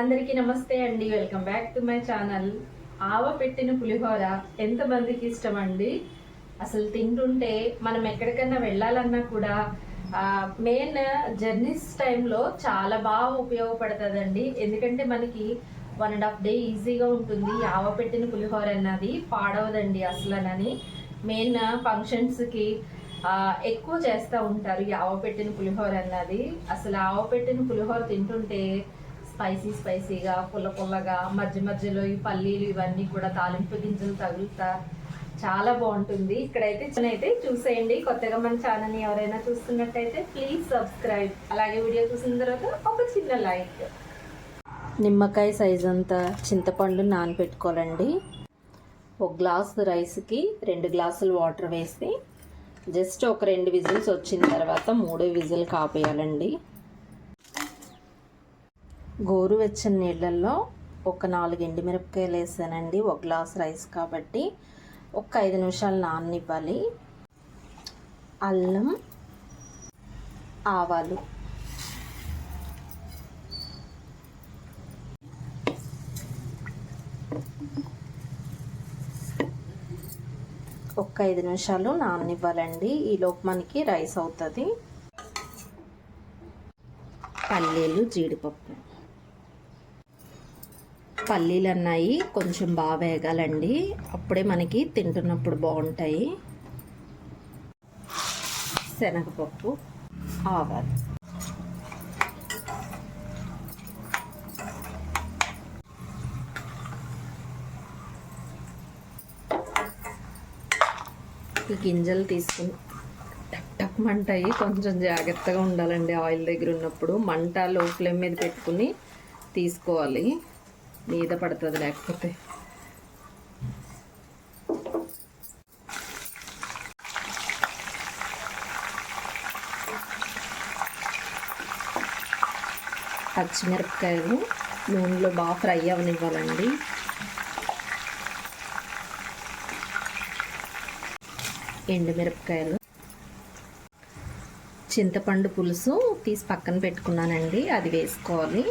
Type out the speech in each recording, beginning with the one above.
అందరికీ నమస్తే అండి. Welcome back to my channel ఆవ పెట్టిన పులిహోర ఎంతమందికి ఇష్టం అండి? అసలు తింటుంటే మనం ఎక్కడికన్నా వెళ్ళాలన్నా కూడా మెయిన్ జర్నీస్ టైంలో చాలా బాగా ఉపయోగపడుతుందండి. ఎందుకంటే మనకి వన్ అండ్ హాఫ్ డే ఈజీగా ఉంటుంది. ఆవ పెట్టిన పులిహోర అన్నది పాడవదండి అసలనని. మెయిన్ ఫంక్షన్స్కి ఎక్కువ చేస్తూ ఉంటారు ఈ ఆవ పెట్టిన పులిహోర అన్నది. అసలు ఆవ పెట్టిన పులిహోర తింటుంటే స్పైసీ స్పైసీగా పుల్ల పుల్లగా మధ్య మధ్యలో ఈ పల్లీలు ఇవన్నీ కూడా తాలింపు గింజలు తగులుతా చాలా బాగుంటుంది. ఇక్కడైతే అయితే చూసేయండి. కొత్తగా మన ఛానల్ని ఎవరైనా చూస్తున్నట్టయితే ప్లీజ్ సబ్స్క్రైబ్. అలాగే వీడియో చూసిన తర్వాత ఒక చిన్న లైక్. నిమ్మకాయ సైజ్ అంతా చింతపండు నానబెట్టుకోవాలండి ఒక గ్లాస్ రైస్కి రెండు గ్లాసులు వాటర్ వేసి జస్ట్ ఒక రెండు విజిల్స్ వచ్చిన తర్వాత మూడో విజిల్ కాపేయాలండి. గోరువెచ్చని నీళ్ళల్లో ఒక నాలుగు ఎండుమిరపకాయలు వేసానండి. ఒక గ్లాస్ రైస్ కాబట్టి ఒక ఐదు నిమిషాలు నాననివ్వాలి. అల్లం ఆవాలు. ఒక ఐదు నిమిషాలు నాననివ్వాలండి. ఈలోపు మనకి రైస్ అవుతుంది. పల్లీలు జీడిపప్పు. పల్లీలు అన్నాయి కొంచెం బాగా వేగాలండి. అప్పుడే మనకి తింటున్నప్పుడు బాగుంటాయి. శనగపప్పు ఆవాలు. ఈ గింజలు తీసుకుని టక్ టక్ మంటాయి. కొంచెం జాగ్రత్తగా ఉండాలండి. ఆయిల్ దగ్గర ఉన్నప్పుడు మంట లో ఫ్లేమ్ మీద పెట్టుకుని తీసుకోవాలి. మీద పడుతుంది లేకపోతే. పచ్చిమిరపకాయలు నూనెలో బాగా ఫ్రై అవనివ్వాలండి. ఎండుమిరపకాయలు. చింతపండు పులుసు తీసి పక్కన పెట్టుకున్నానండి. అది వేసుకోవాలి.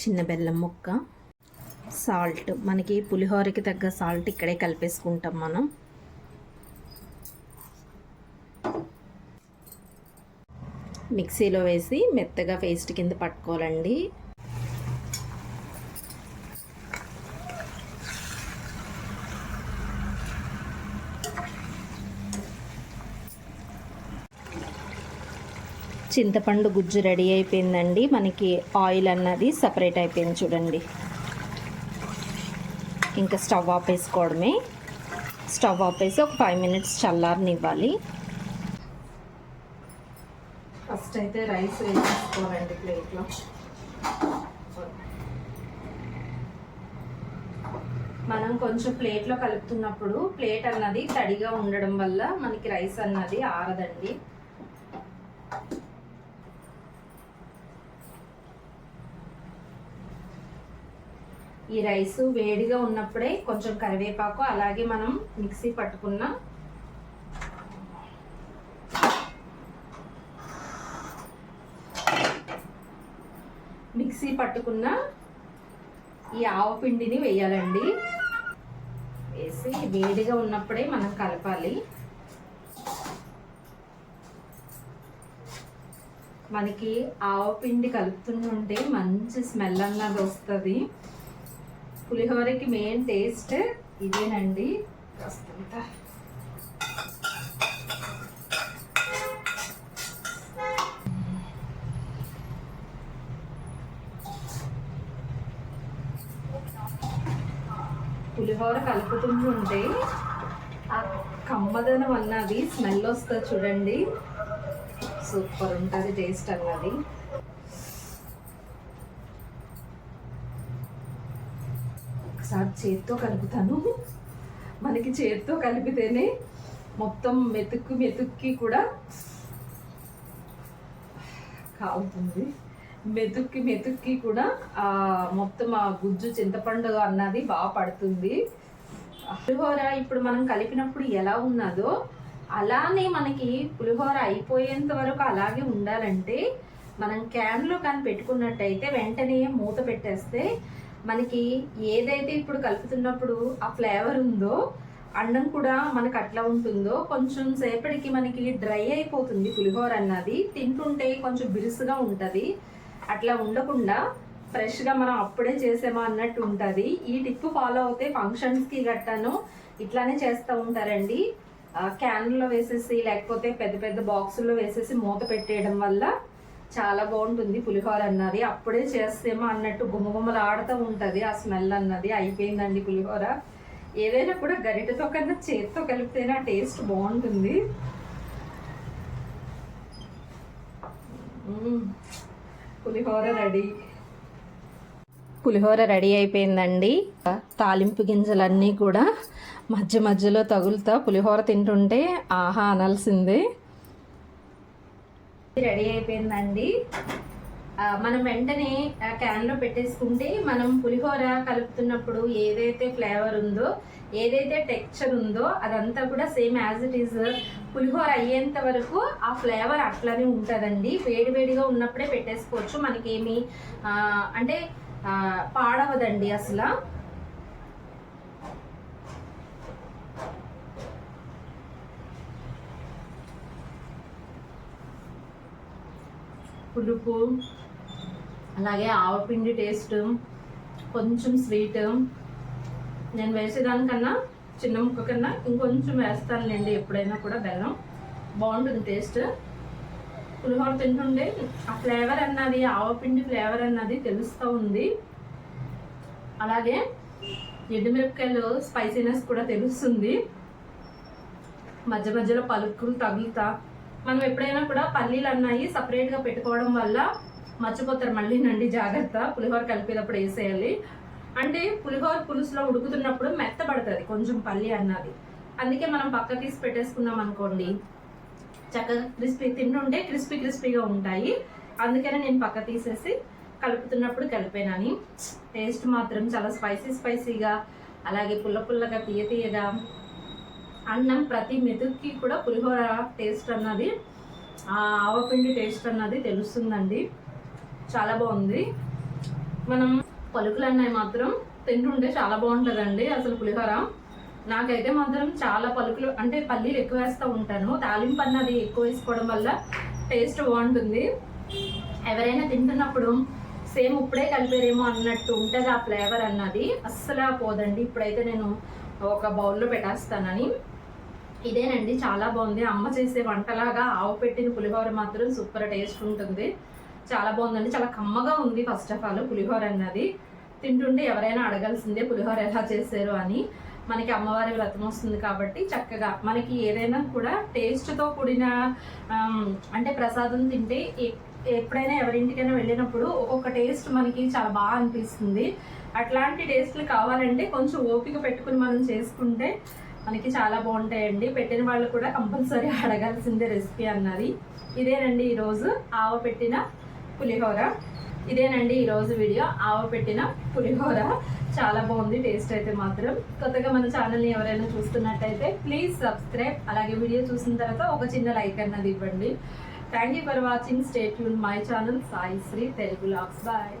చిన్న బెల్లం ముక్క సాల్ట్. మనకి పులిహోరకి తగ్గ సాల్ట్ ఇక్కడే కలిపేసుకుంటాం మనం. మిక్సీలో వేసి మెత్తగా పేస్ట్ కింద పట్టుకోవాలండి. చింతపండు గుజ్జు రెడీ అయిపోయిందండి. మనకి ఆయిల్ అన్నది సపరేట్ అయిపోయింది చూడండి. ఇంకా స్టవ్ ఆపేసుకోవడమే స్టవ్ ఆపేసి ఒక ఫైవ్ మినిట్స్ చల్లారనివ్వాలి. ఫస్ట్ అయితే రైస్ వేసేసుకోవాలండి ప్లేట్లో. మనం కొంచెం ప్లేట్లో కలుపుతున్నప్పుడు ప్లేట్ అన్నది తడిగా ఉండడం వల్ల మనకి రైస్ అన్నది ఆరదండి. ఈ రైస్ వేడిగా ఉన్నప్పుడే కొంచెం కరివేపాకు అలాగే మనం మిక్సీ పట్టుకున్న మిక్సీ పట్టుకున్న ఈ ఆవు పిండిని వేయాలండి. వేసి వేడిగా ఉన్నప్పుడే మనం కలపాలి. మనకి ఆవు పిండి కలుపుతుంటే మంచి స్మెల్ అన్నది వస్తుంది. పులిహోరకి మెయిన్ టేస్ట్ ఇదేనండి. కాస్తంత పులిహోర కలుపుతుంటే ఆ కమ్మదనం అన్నది స్మెల్ వస్తుంది చూడండి. సూపర్ ఉంటుంది టేస్ట్ అన్నది. ఒకసారి చేత్తో కలుపుతాను. మనకి చేత్తో కలిపితేనే మొత్తం మెతుక్కు మెతుక్కి కూడా కాలుతుంది మెతుక్కి మెతుక్కి కూడా ఆ మొత్తం ఆ గుజ్జు చింతపండు అన్నది బాగా పడుతుంది. పులిహోర ఇప్పుడు మనం కలిపినప్పుడు ఎలా ఉన్నదో అలానే మనకి పులిహోర అయిపోయేంత వరకు అలాగే ఉండాలంటే మనం క్యాన్లో కానీ పెట్టుకున్నట్టయితే వెంటనే మూత పెట్టేస్తే మనకి ఏదైతే ఇప్పుడు కలుపుతున్నప్పుడు ఆ ఫ్లేవర్ ఉందో అన్నం కూడా మనకు అట్లా ఉంటుందో కొంచెం సేపటికి మనకి డ్రై అయిపోతుంది పులిహోర అన్నది. తింటుంటే కొంచెం బిరుసుగా ఉంటుంది. అట్లా ఉండకుండా ఫ్రెష్గా మనం అప్పుడే చేసామా అన్నట్టు ఉంటుంది. ఈ టిప్ ఫాలో అవుతే ఫంక్షన్స్కి గట్టాను ఇట్లానే చేస్తూ ఉంటారండి. క్యాన్లో వేసేసి లేకపోతే పెద్ద పెద్ద బాక్సుల్లో వేసేసి మూత పెట్టేయడం వల్ల చాలా బాగుంటుంది పులిహోర అన్నది. అప్పుడే చేస్తేమో అన్నట్టు గుమగుమలు ఆడుతూ ఉంటుంది ఆ స్మెల్ అన్నది. అయిపోయిందండి పులిహోర. ఏదైనా కూడా గరిటతో కన్నా చేతితో కలిపితేనే ఆ టేస్ట్ బాగుంటుంది. పులిహోర రెడీ. పులిహోర రెడీ అయిపోయిందండి. తాలింపు గింజలన్నీ కూడా మధ్య మధ్యలో తగులుతా పులిహోర తింటుంటే ఆహా అనాల్సిందే. రెడీ అయిపోయిందండి. మనం వెంటనే క్యాన్లో పెట్టేసుకుంటే మనం పులిహోర కలుపుతున్నప్పుడు ఏదైతే ఫ్లేవర్ ఉందో ఏదైతే టెక్స్చర్ ఉందో అదంతా కూడా సేమ్ యాజ్ ఇట్ ఈజ్ పులిహోర అయ్యేంత వరకు ఆ ఫ్లేవర్ అట్లానే ఉంటుందండి. వేడి వేడిగా ఉన్నప్పుడే పెట్టేసుకోవచ్చు. మనకేమి అంటే పాడవదండి అసలు. పులుపు అలాగే ఆవపిండి టేస్ట్ కొంచెం స్వీట్ నేను వేసేదానికన్నా చిన్న ముక్క కన్నా ఇంకొంచెం వేస్తానులేండి ఎప్పుడైనా కూడా బెల్లం. బాగుంటుంది టేస్ట్ పులిహోర తింటుండే ఆ ఫ్లేవర్ అన్నది ఆవపిండి ఫ్లేవర్ అన్నది తెలుస్తూ ఉంది. అలాగే ఎండుమిరపకాయలు స్పైసీనెస్ కూడా తెలుస్తుంది. మధ్య మధ్యలో పలుకులు తగులుతా మనం ఎప్పుడైనా కూడా పల్లీలు అన్నాయి సపరేట్గా పెట్టుకోవడం వల్ల మర్చిపోతారు మళ్ళీ నండి జాగ్రత్త. పులిహోర కలిపేటప్పుడు వేసేయాలి. అంటే పులిహోర పులుసులో ఉడుకుతున్నప్పుడు మెత్తబడుతుంది కొంచెం పల్లి అన్నది. అందుకే మనం పక్క తీసి పెట్టేసుకున్నాం అనుకోండి. చక్కగా క్రిస్పీ తింటుంటే క్రిస్పీ క్రిస్పీగా ఉంటాయి. అందుకనే నేను పక్క తీసేసి కలుపుతున్నప్పుడు కలిపానని. టేస్ట్ మాత్రం చాలా స్పైసీ స్పైసీగా అలాగే పుల్ల పుల్లగా తీయ తీయగా అన్నం ప్రతి మెతుక్కి కూడా పులిహోర టేస్ట్ అన్నది ఆవపిండి టేస్ట్ అన్నది తెలుస్తుందండి. చాలా బాగుంది. మనం పలుకులు అన్నవి మాత్రం తింటుంటే చాలా బాగుంటుందండి అసలు పులిహోర. నాకైతే మాత్రం చాలా పలుకులు అంటే పల్లీలు ఎక్కువ వేస్తూ ఉంటాను. తాలింపు అన్నది ఎక్కువ వేసుకోవడం వల్ల టేస్ట్ బాగుంటుంది. ఎవరైనా తింటున్నప్పుడు సేమ్ ఇప్పుడే కలిపారేమో అన్నట్టు ఉంటుంది ఆ ఫ్లేవర్ అన్నది. అస్సలు పోదండి. ఇప్పుడైతే నేను ఒక బౌల్లో పెట్టేస్తానని. ఇదేనండి చాలా బాగుంది. అమ్మ చేసే వంటలాగా ఆవు పెట్టిన పులిహోర మాత్రం సూపర్ టేస్ట్ ఉంటుంది. చాలా బాగుందండి. చాలా కమ్మగా ఉంది ఫస్ట్ ఆఫ్ ఆల్ పులిహోర అన్నది. తింటుంటే ఎవరైనా అడగాల్సిందే పులిహోర ఎలా చేశారు అని. మనకి అమ్మవారి వ్రతం వస్తుంది కాబట్టి చక్కగా మనకి ఏదైనా కూడా టేస్ట్తో కూడిన అంటే ప్రసాదం తింటే ఎ- ఎప్పుడైనా ఎవరింటికైనా వెళ్ళినప్పుడు ఒక్కొక్క టేస్ట్ మనకి చాలా బాగా అనిపిస్తుంది. అట్లాంటి టేస్ట్లు కావాలంటే కొంచెం ఓపిక పెట్టుకుని మనం చేసుకుంటే మనకి చాలా బాగుంటాయండి. పెట్టిన వాళ్ళు కూడా కంపల్సరీ అడగాల్సిందే రెసిపీ అన్నది. ఇదేనండి ఈరోజు ఆవ పెట్టిన పులిహోర. ఇదేనండి ఈరోజు వీడియో ఆవ పెట్టిన పులిహోర. చాలా బాగుంది టేస్ట్ అయితే మాత్రం. కొత్తగా మన ఛానల్ని ఎవరైనా చూస్తున్నట్టయితే ప్లీజ్ సబ్స్క్రైబ్. అలాగే వీడియో చూసిన తర్వాత ఒక చిన్న లైక్ అన్నది ఇవ్వండి. Thank you for watching. Stay Yoon my channel. Sai Sri Telugu లాక్స్. బాయ్.